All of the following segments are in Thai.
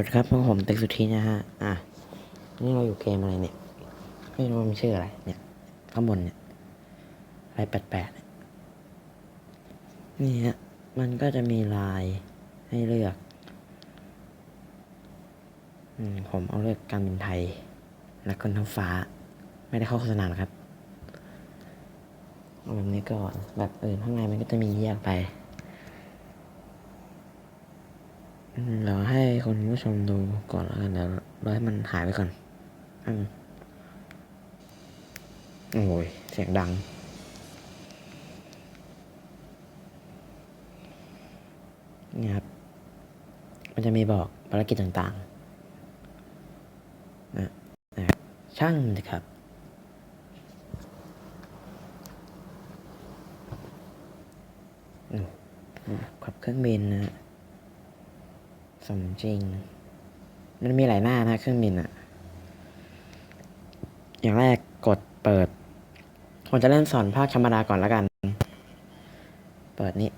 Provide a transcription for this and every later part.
วัสดีครับพวกผมเต็กสุธีนะฮะ อะ นี่เราอยู่เกมอะไรเนี่ย ไม่รู้มันชื่ออะไร เนี่ย ข้างบนเนี่ยอะไรแปลกๆเนี่ยนี่ฮะ มันก็จะมีลายให้เลือก อืม ผมเอาเลือกการบินไทย และคนท้องฟ้า ไม่ได้เข้าโฆษณาหรอกครับ เอาแบบนี้ก่อน แบบอื่นข้างในมันก็จะมีแยกไป เราให้คนผู้ชมดูก่อนแล้วกันเดี๋ยวเราให้มันหายไปก่อนอืมโอ้ย เสียงดัง นี่ครับ มันจะมีบอกภารกิจต่างๆ นะนะช่างมันสิครับขับเครื่องบินนะ สมจริง มันมีหลายหน้านะเครื่องบินอะอย่างแรกกดเปิด ผมจะเล่นสอนภาคธรรมดาก่อนแล้วกัน เปิดนี้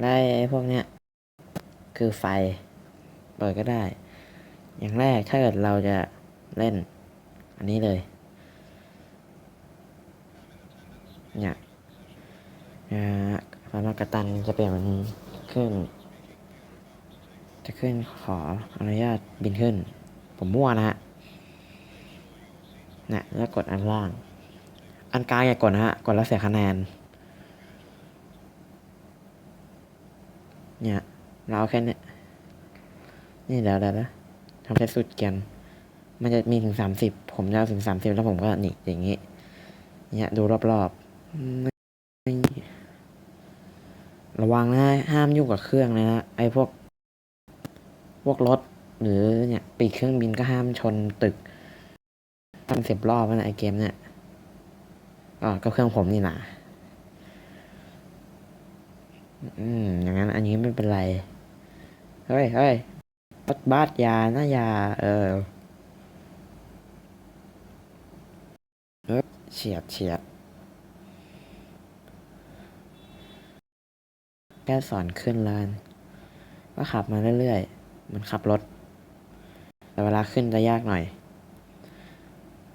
ไอ้พวกเนี้ย คือไฟ เปิดก็ได้ อย่างแรกถ้าเกิดเราจะเล่น อันนี้เลย เนี่ยอ่าสำหรักตันจะเปลี่ยนมันขึ้น จะขึ้นขออนุญาตบินขึ้น ผมมั่วนะฮะนี่ยแล้วกดอันล่าง อันกลางอย่ากดนะฮะ กดแล้วเสียคะแนน เนี่ย เราเอาแค่นี้นี่เดี๋ยวเดี๋ยวนะทำแค่สุดเกียนมันจะมีถึงสามสิบ ผมจะเอาถึงสามสิบแล้วผมก็นี่อย่างงี้ เนี่ยดูรอบๆ ระวังนะ ห้ามยุ่งกับเครื่องเลยนะไอ้พวก พวกรถ หรือเนี่ยปีกเครื่องบินก็ห้ามชนตึกทำเสียบรอบนะไอเกมเนี่ยอ๋อก็เครื่องผมนี่นะอืมอย่างนั้น อันนี้ไม่เป็นไร เฮ้ยเฮ้ยรถบัสยานะยา เออเฮ้ยเฉียดเฉียดแค่สอนขึ้นลานก็ขับมาเรื่อยๆ มันขับรถ แต่เวลาขึ้นจะยากหน่อย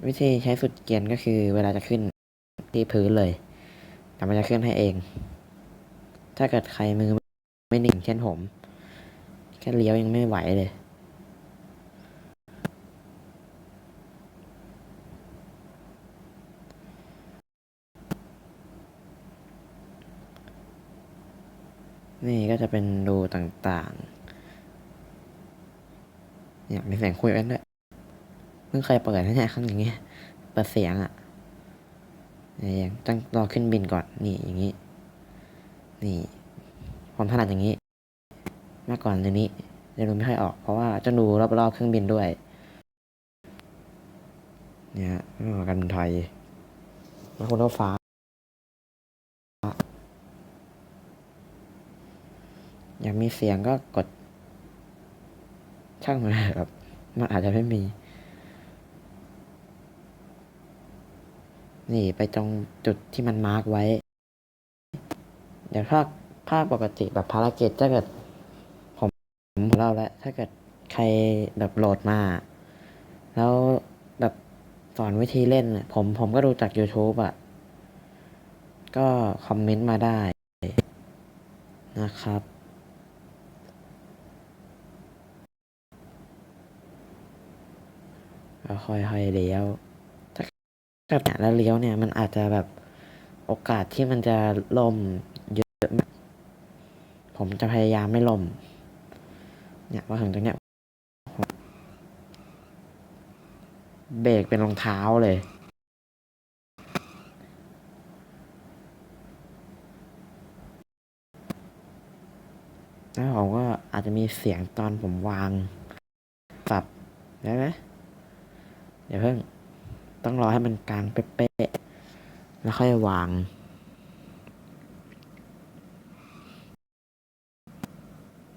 วิธีใช้สุดเกียร์ก็คือ เวลาจะขึ้นที่พื้นเลย แต่มันจะขึ้นให้เอง ถ้าเกิดใครมือไม่หนิ่งเช่นผม แค่เลี้ยวยังไม่ไหวเลยนี่ก็จะเป็นรูต่างๆ เนี่ยมีเสียงคุยกันด้วยเพิ่งเคยเปิดนะเนี่ยข้างอย่างเงี้ยเปิดเสียงอะ่ะเนี่ยยังต้องรอขึ้นบินก่อนนี่อย่างงี้ นี่ผมถนัดอย่างนี้มากก่อนในนี้เดี๋ยวดูไม่ค่อยออก เพราะว่าจะดูรอบๆเครื่องบินด้วย เนี่ยเรื่องของการบินไทยแล้วคนรถฟ้าอยากมีเสียงก็กด ช่างมันครับ มันอาจจะไม่มี นี่ไปตรงจุดที่มันมาร์กไว้ เดี๋ยวถ้าภาพปกติแบบภารกิจถ้าเกิด ผมผมเล่าแล้ว ถ้าเกิดใครแบบโหลดมา แล้วแบบสอนวิธีเล่นผมผมก็ดูจาก YouTube อะ ก็คอมเมนต์มาได้นะครับ ก็ค่อยๆเลี้ยว ถ้าถ้าเนี่แล้วเลี้ยวเนี่ย มันอาจจะแบบโอกาสที่มันจะล่มเยอะมาก ผมจะพยายามไม่ล่ม เนี่ยมาถึงตรงเนี้ยเบรกเป็นรองเท้าเลย แล้วผมก็อาจจะมีเสียงตอนผมวางสับได้ไหม เดี๋ยวเพิ่ง ต้องรอให้มันกลางเป๊ะๆ แล้วค่อยวาง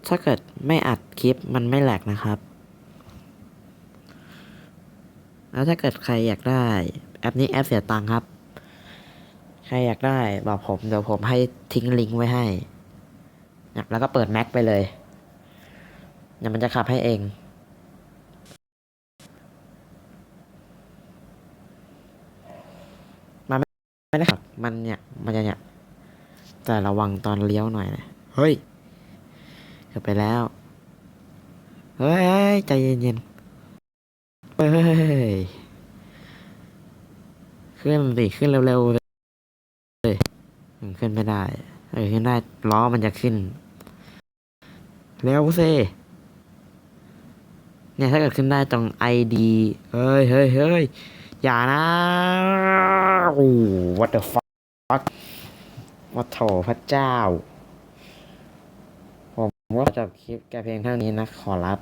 ถ้าเกิดไม่อัดคลิปมันไม่แหลกนะครับ แล้วถ้าเกิดใครอยากได้ แอปนี้แอปเสียตังค์ครับ ใครอยากได้บอกผมเดี๋ยวผมให้ทิ้งลิงก์ไว้ให้ แล้วก็เปิดแม็กไปเลยเนี่ยมันจะขับให้เอง มัน ไม่ได้ขับมันเนี่ย มันจะเนี่ย แต่ระวังตอนเลี้ยวหน่อยนะ เฮ้ยเกือบไปแล้ว เฮ้ย ใจเย็นๆ เฮ้ย ขึ้นสิขึ้นเร็วๆเลยขึ้นไม่ได้ เออขึ้นได้ ล้อมันจะขึ้นเร็วสิเนี่ยถ้าเกิดขึ้นได้ตรง ID เฮ้ยเฮ้ยเฮ้ย อย่านะโอ้ what the fuck วัดโถพระเจ้า ผมก็จบคลิปแกเพียงเท่านี้นะขอรับ